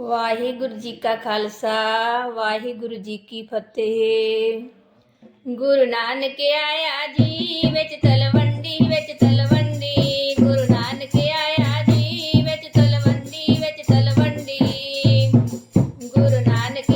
ਵਾਹਿਗੁਰੂ ਜੀ ਕਾ ਖਾਲਸਾ, ਵਾਹਿਗੁਰੂ ਜੀ ਕੀ ਫਤਿਹ। ਗੁਰੂ ਨਾਨਕ ਆਇਆ ਜੀ ਵਿੱਚ ਤਲਵੰਡੀ ਵਿੱਚ ਤਲਵੰਡੀ। ਗੁਰੂ ਨਾਨਕ ਆਇਆ ਜੀ ਵਿੱਚ ਤਲਵੰਡੀ ਵਿੱਚ ਤਲਵੰਡੀ। Guru Nanak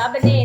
sabi ni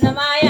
的妈呀！